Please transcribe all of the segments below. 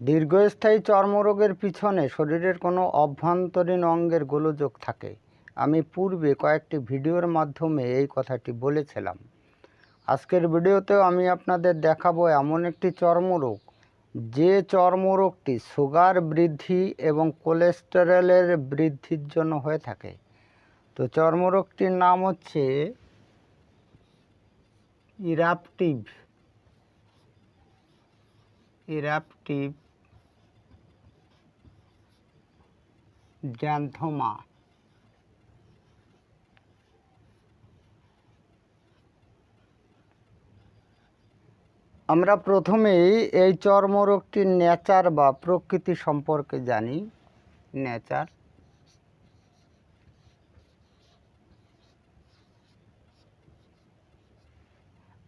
দীর্ঘস্থায়ী চর্মরোগের পিছনে শরীরের কোনো অভ্যন্তরীণ অঙ্গের গোলযোগ থাকে। আমি পূর্বে কয়েকটি ভিডিওর মাধ্যমে এই কথাটি বলেছিলাম। আজকের ভিডিওতেও আমি আপনাদের দেখাবো এমন একটি চর্মরোগ, যে চর্মরোগটি সুগার বৃদ্ধি এবং কোলেস্টেরলের বৃদ্ধির জন্য হয়ে থাকে। তো চর্মরোগটির নাম হচ্ছে ইরাপটিভ ইরাপটিভ জ্যান্থোমা আমরা প্রথমেই এই চর্মরোগটির নেচার বা প্রকৃতি সম্পর্কে জানি। নেচার।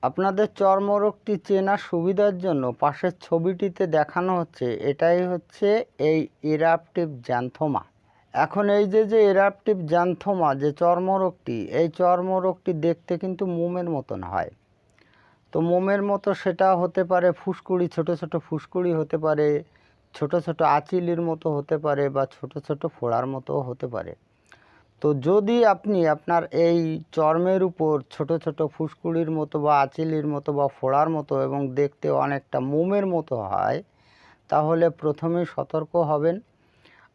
আপনাদের চর্মরোগটি চেনার সুবিধার জন্য পাশের ছবিটিতে দেখানো হচ্ছে, এটাই হচ্ছে এই ইরাপটিভ জ্যান্থোমা এখন এই যে যে ইরাপটিভ জ্যান্থোমা যে চর্মরোগটি, এই চর্মরোগটি দেখতে কিন্তু মোমের মতন হয়। তো মোমের মতো সেটা হতে পারে ফুসকুড়ি, ছোট ছোট ফুসকুড়ি হতে পারে, ছোট ছোট আচিলির মতো হতে পারে বা ছোট ছোট ফোড়ার মতো হতে পারে। তো যদি আপনি আপনার এই চর্মের উপর ছোট ছোট ফুসকুড়ির মতো বা আচিলির মতো বা ফোড়ার মতো এবং দেখতে অনেকটা মোমের মতো হয়, তাহলে প্রথমে সতর্ক হবেন।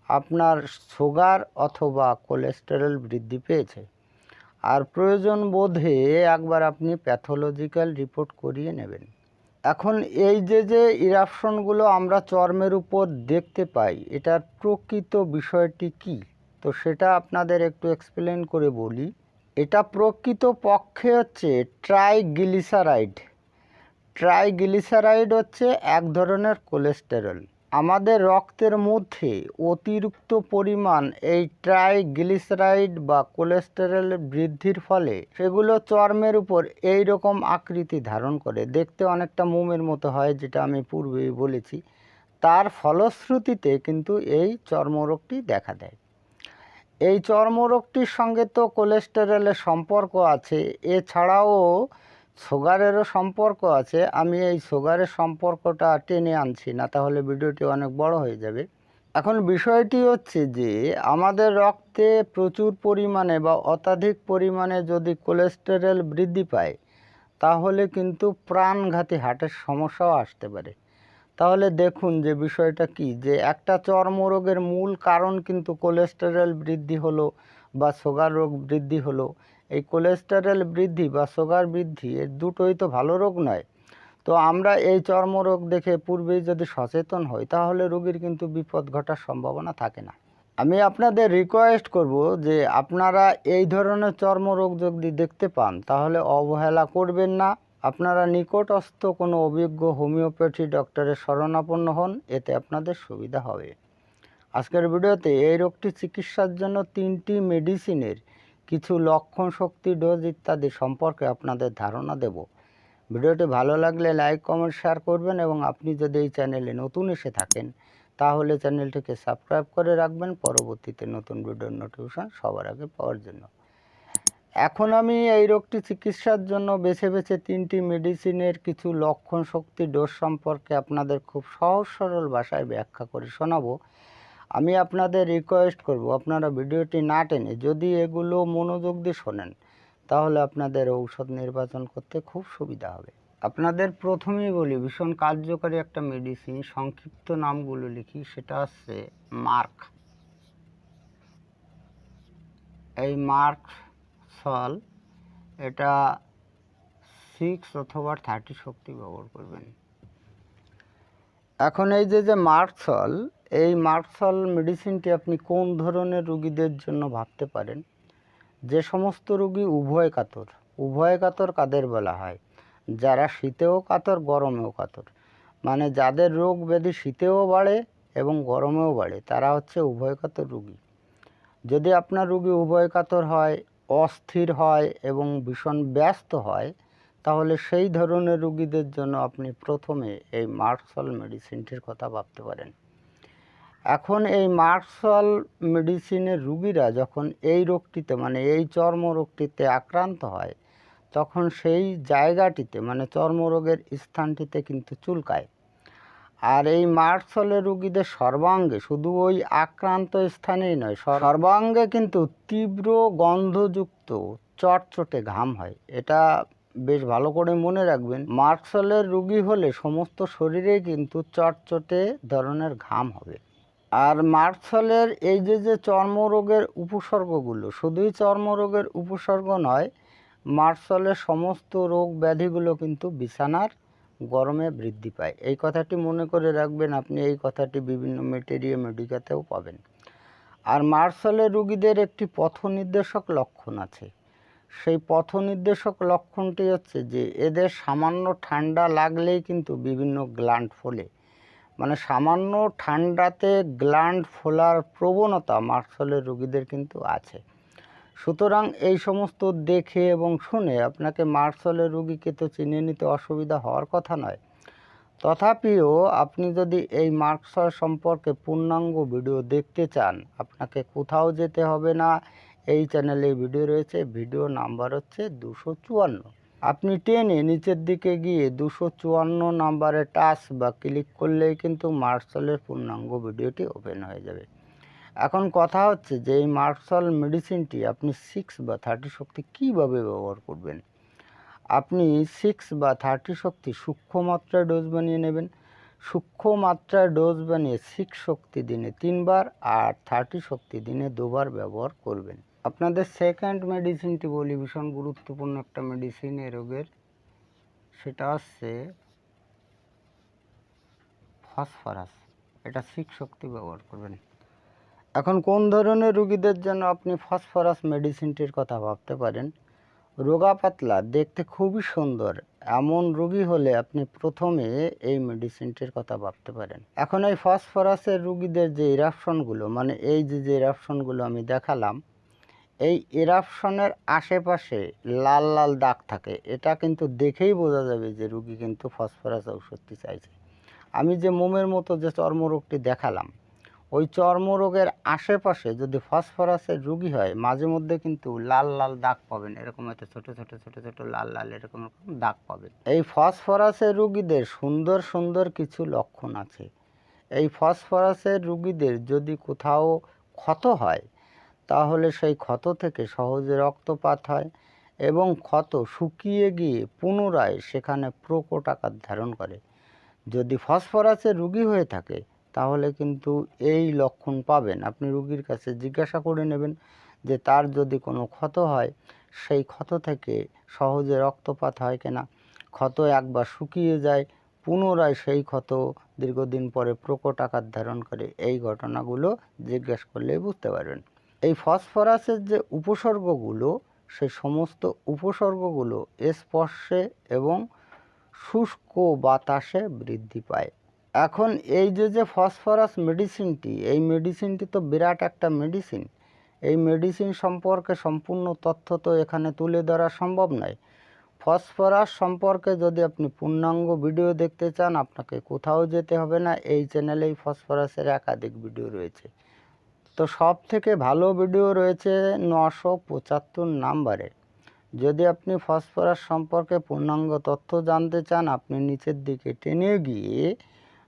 আপনার সুগার অথবা কোলেস্টেরল বৃদ্ধি পেয়েছে। আর প্রয়োজন বোধে একবার আপনি প্যাথোলজিক্যাল রিপোর্ট করিয়ে নেবেন। এখন এই যে যে ইরাপশনগুলো আমরা চর্মের উপর দেখতে পাই, এটার প্রকৃত বিষয়টি কি? তো সেটা আপনাদের একটু এক্সপ্লেন করে বলি। এটা প্রকৃত পক্ষে হচ্ছে ট্রাইগ্লিসারাইড ট্রাইগ্লিসারাইড হচ্ছে এক ধরনের কোলেস্টেরল আমাদের রক্তের মধ্যে অতিরিক্ত পরিমাণ এই ট্রাইগ্লিসারাইড বা কোলেস্টেরল বৃদ্ধির ফলে সেগুলো চর্মের উপর এই রকম আকৃতি ধারণ করে। দেখতে অনেকটা মোমের মতো হয়, যেটা আমি পূর্বেই বলেছি। তার ফলশ্রুতিতে কিন্তু এই চর্মরোগটি দেখা দেয়। এই চর্মরোগটির সঙ্গে তো কোলেস্টেরলের সম্পর্ক আছে। এছাড়াও সুগারেরও সম্পর্ক আছে। আমি এই সুগারের সম্পর্কটা টেনে আনছি না, তাহলে ভিডিওটি অনেক বড় হয়ে যাবে। এখন বিষয়টি হচ্ছে যে, আমাদের রক্তে প্রচুর পরিমাণে বা অত্যাধিক পরিমাণে যদি কোলেস্টেরল বৃদ্ধি পায়, তাহলে কিন্তু প্রাণঘাতী হার্টের সমস্যাও আসতে পারে। তাহলে দেখুন যে বিষয়টা কি, যে একটা চর্মরোগের মূল কারণ কিন্তু কোলেস্টেরল বৃদ্ধি হলো বা সুগার রোগ বৃদ্ধি হলো। এই কোলেস্টেরল বৃদ্ধি বা সুগার বৃদ্ধি এর দুটোই তো ভালো রোগ নয়। তো আমরা এই চর্মরোগ দেখে পূর্বেই যদি সচেতন হই, তাহলে রোগীর কিন্তু বিপদ ঘটার সম্ভাবনা থাকে না। আমি আপনাদের রিকোয়েস্ট করব যে আপনারা এই ধরনের চর্মরোগ যদি দেখতে পান, তাহলে অবহেলা করবেন না। আপনারা নিকটস্থ কোনো অভিজ্ঞ হোমিওপ্যাথি ডক্টরের শরণাপন্ন হন, এতে আপনাদের সুবিধা হবে। আজকের ভিডিওতে এই রোগটি চিকিৎসার জন্য তিনটি মেডিসিনের কিছু লক্ষণ, শক্তি, ডোজ ইত্যাদি সম্পর্কে আপনাদের ধারণা দেব। ভিডিওটি ভালো লাগলে লাইক, কমেন্ট, শেয়ার করবেন এবং আপনি যদি এই চ্যানেলে নতুন এসে থাকেন, তাহলে চ্যানেলটিকে সাবস্ক্রাইব করে রাখবেন পরবর্তীতে নতুন ভিডিওর নোটিফিকেশন সবার আগে পাওয়ার জন্য। এখন আমি এই রোগটি চিকিৎসার জন্য বেছে বেছে তিনটি মেডিসিনের কিছু লক্ষণ, শক্তি, ডোজ সম্পর্কে আপনাদের খুব সহজ, সরল ভাষায় ব্যাখ্যা করে শোনাবো। আমি আপনাদের রিকোয়েস্ট করব, আপনারা ভিডিওটি না টেনে যদি এগুলো মনোযোগ দিয়ে শোনেন, তাহলে আপনাদের ঔষধ নির্বাচন করতে খুব সুবিধা হবে। আপনাদের প্রথমেই বলি, ভীষণ কার্যকরী একটা মেডিসিন সংক্ষিপ্ত নামগুলো লিখি, সেটা হচ্ছে মার্ক। এই মার্ক সল, এটা সিক্স অথবা থার্টি শক্তি ব্যবহার করবেন। এখন এই যে যে মার্কসল এই মার্কসল মেডিসিনটি আপনি কোন ধরনের রুগীদের জন্য ভাবতে পারেন? যে সমস্ত রুগী উভয় কাতর। উভয় কাতর কাদের বলা হয়? যারা শীতেও কাতর, গরমেও কাতর। মানে যাদের রোগ ব্যাধি শীতেও বাড়ে এবং গরমেও বাড়ে, তারা হচ্ছে উভয় কাতর রুগী। যদি আপনার রুগী উভয় কাতর হয়, অস্থির হয় এবং ভীষণ ব্যস্ত হয়, তাহলে সেই ধরনের রুগীদের জন্য আপনি প্রথমে এই মার্কসল মেডিসিনটির কথা ভাবতে পারেন। এখন এই মার্কসল মেডিসিনের রুগীরা যখন এই রোগটিতে মানে এই চর্মরোগটিতে আক্রান্ত হয়, তখন সেই জায়গাটিতে মানে চর্মরোগের স্থানটিতে কিন্তু চুলকায়। আর এই মার্কসলের রুগীদের সর্বাঙ্গে শুধু ওই আক্রান্ত স্থানেই নয় সর্বাঙ্গে কিন্তু তীব্র গন্ধযুক্ত চটচটে ঘাম হয়। এটা বেশ ভালো করে মনে রাখবেন মার্কসলের রুগী হলে সমস্ত শরীরেই কিন্তু চটচটে ধরনের ঘাম হবে। আর মার্কসলের এই যে যে চর্মরোগের উপসর্গগুলো, শুধুই চর্মরোগের উপসর্গ নয় মার্কসলের সমস্ত রোগ ব্যাধিগুলো কিন্তু বিছানার গরমে বৃদ্ধি পায়। এই কথাটি মনে করে রাখবেন, আপনি এই কথাটি বিভিন্ন মেটেরিয়া মেডিকাতেও পাবেন। আর মার্সেলের রুগীদের একটি পথ নির্দেশক লক্ষণ আছে। সেই পথ নির্দেশক লক্ষণটি হচ্ছে যে, এদের সামান্য ঠান্ডা লাগলেই কিন্তু বিভিন্ন গ্লান্ট ফোলে মানে সামান্য ঠান্ডাতে গ্ল্যান্ড ফোলার প্রবণতা মার্সেলের রুগীদের কিন্তু আছে। সুতরাং এই সমস্ত দেখে এবং শুনে আপনাকে মার্সলের রুগীকে তো চিনে নিতে অসুবিধা হওয়ার কথা নয়। তথাপিও আপনি যদি এই মার্কসল সম্পর্কে পূর্ণাঙ্গ ভিডিও দেখতে চান, আপনাকে কোথাও যেতে হবে না। এই চ্যানেলে ভিডিও রয়েছে, ভিডিও নাম্বার হচ্ছে দুশো চুয়ান্ন। আপনি টেনে নিচের দিকে গিয়ে দুশো চুয়ান্ন নাম্বারে টাচ বা ক্লিক করলেই কিন্তু মার্সলের পূর্ণাঙ্গ ভিডিওটি ওপেন হয়ে যাবে। এখন কথা হচ্ছে যে এই মার্সল মেডিসিনটি আপনি সিক্স বা থার্টি শক্তি কীভাবে ব্যবহার করবেন? আপনি সিক্স বা থার্টি শক্তি সূক্ষ্ম মাত্রায় ডোজ বানিয়ে নেবেন। সূক্ষ্ম মাত্রায় ডোজ বানিয়ে সিক্স শক্তি দিনে তিনবার আর থার্টি শক্তি দিনে দুবার ব্যবহার করবেন। আপনাদের সেকেন্ড মেডিসিনটি বলি, ভীষণ গুরুত্বপূর্ণ একটা মেডিসিন এ রোগের। সেটা হচ্ছে ফসফরাস এটা সিক্স শক্তি ব্যবহার করবেন। এখন কোন ধরনের রুগীদের জন্য আপনি ফসফরাস মেডিসিনটির কথা ভাবতে পারেন? রোগা পাতলা, দেখতে খুবই সুন্দর। এমন রোগী হলে আপনি প্রথমে এই মেডিসিনটির কথা ভাবতে পারেন। এখন এই ফসফরাসের রুগীদের যে ইরাপশনগুলো মানে এই যে যে ইরাপশনগুলো আমি দেখালাম এই ইরাপশনের আশেপাশে লাল লাল দাগ থাকে। এটা কিন্তু দেখেই বোঝা যাবে যে রুগী কিন্তু ফসফরাস ঔষধটি চাইছে। আমি যে মোমের মতো যে চর্মরোগটি দেখালাম, ওই চর্মরোগের আশেপাশে যদি ফসফরাসের রুগী হয়, মাঝে মধ্যে কিন্তু লাল লাল দাগ পাবেন। এরকম একটা ছোটো ছোটো ছোটো ছোটো লাল লাল এরকম এরকম দাগ পাবেন। এই ফসফরাসের রুগীদের সুন্দর সুন্দর কিছু লক্ষণ আছে। এই ফসফরাসের রুগীদের যদি কোথাও ক্ষত হয় তাহলে সেই ক্ষত থেকে সহজে রক্তপাত হয় এবং ক্ষত শুকিয়ে গিয়ে পুনরায় সেখানে প্রকট আকার ধারণ করে। যদি ফসফরাসের রুগী হয়ে থাকে, তাহলে কিন্তু এই লক্ষণ পাবেন। আপনি রুগীর কাছে জিজ্ঞাসা করে নেবেন যে তার যদি কোনো ক্ষত হয়, সেই ক্ষত থেকে সহজে রক্তপাত হয় কিনা। ক্ষত একবার শুকিয়ে যায়, পুনরায় সেই ক্ষত দীর্ঘদিন পরে প্রকট আকার ধারণ করে। এই ঘটনাগুলো জিজ্ঞেস করলেই বুঝতে পারবেন। এই ফসফরাসের যে উপসর্গগুলো সেই সমস্ত উপসর্গগুলো স্পর্শে এবং শুষ্ক বাতাসে বৃদ্ধি পায়। এখন এই যে যে ফসফরাস মেডিসিনটি, এই মেডিসিনটি তো বিরাট একটা মেডিসিন। এই মেডিসিন সম্পর্কে সম্পূর্ণ তথ্য তো এখানে তুলে ধরা সম্ভব নয়। ফসফরাস সম্পর্কে যদি আপনি পূর্ণাঙ্গ ভিডিও দেখতে চান, আপনাকে কোথাও যেতে হবে না। এই চ্যানেলেই ফসফরাসের একাধিক ভিডিও রয়েছে। তো সব থেকে ভালো ভিডিও রয়েছে নশো পঁচাত্তর নাম্বারে। যদি আপনি ফসফরাস সম্পর্কে পূর্ণাঙ্গ তথ্য জানতে চান, আপনি নিচের দিকে টেনে গিয়ে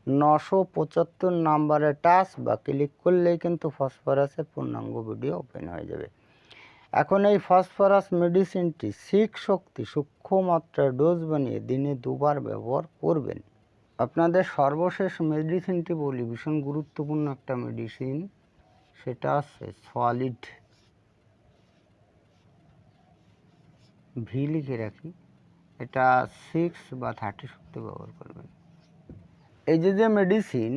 নশো পঁচাত্তর নাম্বারে টাচ বা ক্লিক করলেই কিন্তু ফসফরাসের পূর্ণাঙ্গ ভিডিও ওপেন হয়ে যাবে। এখন এই ফসফরাস মেডিসিনটি সিক শক্তি সূক্ষ্ম মাত্রায় ডোজ বানিয়ে দিনে দুবার ব্যবহার করবেন। আপনাদের সর্বশেষ মেডিসিনটি বলি, ভীষণ গুরুত্বপূর্ণ একটা মেডিসিন। সেটা সলিড ভি লিখে রাখি। এটা সিক্স বা থার্টি শক্তি ব্যবহার করবেন। এই যে যে মেডিসিন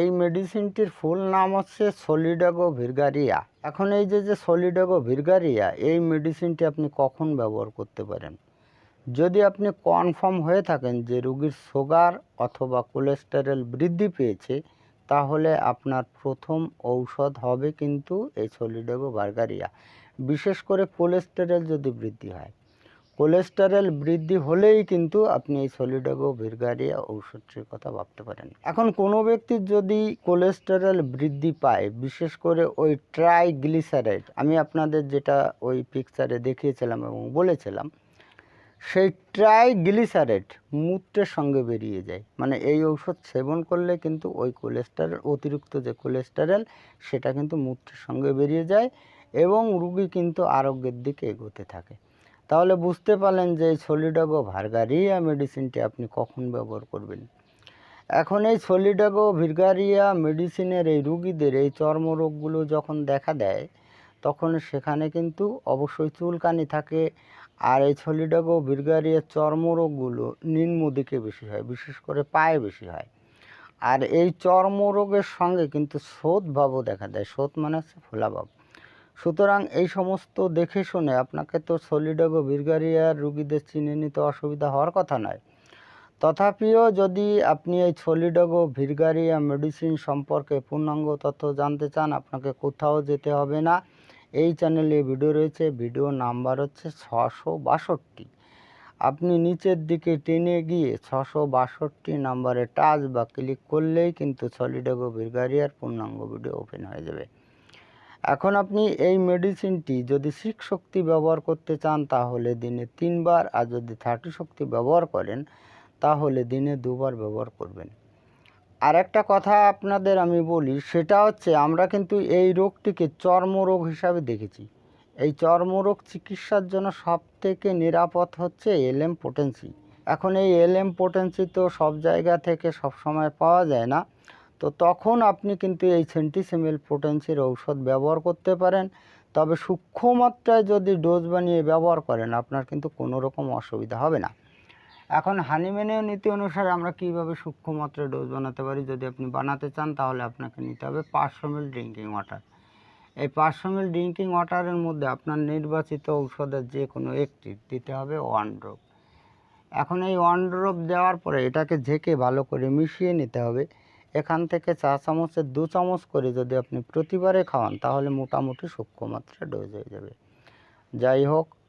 এই মেডিসিনটির ফুল নাম হচ্ছে সলিডাগো ভিরগারিয়া এখন এই যে যে সলিডাগো ভিরগারিয়া এই মেডিসিনটি আপনি কখন ব্যবহার করতে পারেন? যদি আপনি কনফার্ম হয়ে থাকেন যে রুগীর সুগার অথবা কোলেস্টেরল বৃদ্ধি পেয়েছে তাহলে আপনার প্রথম ঔষধ হবে কিন্তু এই সলিডাগো ভার্গারিয়া বিশেষ করে কোলেস্টেরল যদি বৃদ্ধি হয়। কোলেস্টেরল বৃদ্ধি হলেই কিন্তু আপনি এই সলিডাগো ভিরগারিয়া ঔষধটির কথা ভাবতে পারেন। এখন কোনো ব্যক্তির যদি কোলেস্টেরল বৃদ্ধি পায়, বিশেষ করে ওই ট্রাইগ্লিসারাইড, আমি আপনাদের যেটা ওই পিকচারে দেখিয়েছিলাম এবং বলেছিলাম সেই ট্রাইগ্লিসারেট মূত্রের সঙ্গে বেরিয়ে যায়। মানে এই ঔষধ সেবন করলে কিন্তু ওই কোলেস্টেরল অতিরিক্ত যে কোলেস্টেরল সেটা কিন্তু মূত্রের সঙ্গে বেরিয়ে যায় এবং রুগী কিন্তু আরোগ্যের দিকে এগোতে থাকে। তাহলে বুঝতে পারলেন যে এই সলিডাগো ভার্গারিয়া মেডিসিনটি আপনি কখন ব্যবহার করবেন। এখন এই সলিডাগো ভিরগারিয়া মেডিসিনের এই রুগীদের এই চর্মরোগগুলো যখন দেখা দেয়, তখন সেখানে কিন্তু অবশ্যই চুলকানি থাকে আর এই সলিডাগো ভিরগারিয়ার চর্মরোগগুলো নিম্ন দিকে বেশি হয়, বিশেষ করে পায়ে বেশি হয়। আর এই চর্মরোগের সঙ্গে কিন্তু শোধভাবও দেখা দেয়। শোধ মানে হচ্ছে ফোলাভাব সুতরাং এই সমস্ত দেখে শুনে আপনাকে তো সলিডাগো ভিরগারিয়ার রুগীদের চিনে নিতে অসুবিধা হওয়ার কথা নয়। তথাপিও যদি আপনি এই সলিডাগো ভিরগারিয়া মেডিসিন সম্পর্কে পূর্ণাঙ্গ তথ্য জানতে চান, আপনাকে কোথাও যেতে হবে না। এই চ্যানেলে ভিডিও রয়েছে। ভিডিও নাম্বার হচ্ছে ছশো বাষট্টি। আপনি নিচের দিকে টেনে গিয়ে ছশো বাষট্টি নাম্বারে টাচ বা ক্লিক করলেই কিন্তু সলিডাগো ভিরগারিয়ার পূর্ণাঙ্গ ভিডিও ওপেন হয়ে যাবে। এখন আপনি এই মেডিসিনটি যদি সিক্স শক্তি ব্যবহার করতে চান, তাহলে দিনে তিনবার, আর যদি থার্টি শক্তি ব্যবহার করেন, তাহলে দিনে দুবার ব্যবহার করবেন। আর একটা কথা আপনাদের আমি বলি, সেটা হচ্ছে আমরা কিন্তু এই রোগটিকে চর্মরোগ হিসাবে দেখেছি। এই চর্মরোগ চিকিৎসার জন্য সব থেকে নিরাপদ হচ্ছে এলএম পোটেন্সি এখন এই এলএম পোটেন্সি তো সব জায়গা থেকে সব সময় পাওয়া যায় না। তো তখন আপনি কিন্তু এই সেন্টিসিমেল পোটেন্সির ঔষধ ব্যবহার করতে পারেন। তবে সূক্ষ্ম মাত্রায় যদি ডোজ বানিয়ে ব্যবহার করেন, আপনার কিন্তু কোনো রকম অসুবিধা হবে না। এখন হানিম্যানের নীতি অনুসারে আমরা কীভাবে সূক্ষ্ম মাত্রায় ডোজ বানাতে পারি? যদি আপনি বানাতে চান, তাহলে আপনাকে নিতে হবে পাঁচশো মিল ড্রিঙ্কিং ওয়াটার এই পাঁচশো মিল ড্রিঙ্কিং ওয়াটারের মধ্যে আপনার নির্বাচিত ঔষধের যে কোনো একটি দিতে হবে ওয়ান ড্রপ এখন এই ওয়ান ড্রপ দেওয়ার পরে এটাকে ঝেঁকে ভালো করে মিশিয়ে নিতে হবে। এখান থেকে চা চামচের দু চামচ করে যদি আপনি প্রতিবারে খাওয়ান, তাহলে মোটামুটি সূক্ষ্ম মাত্রায় ডোজ হয়ে যাবে। যাই হোক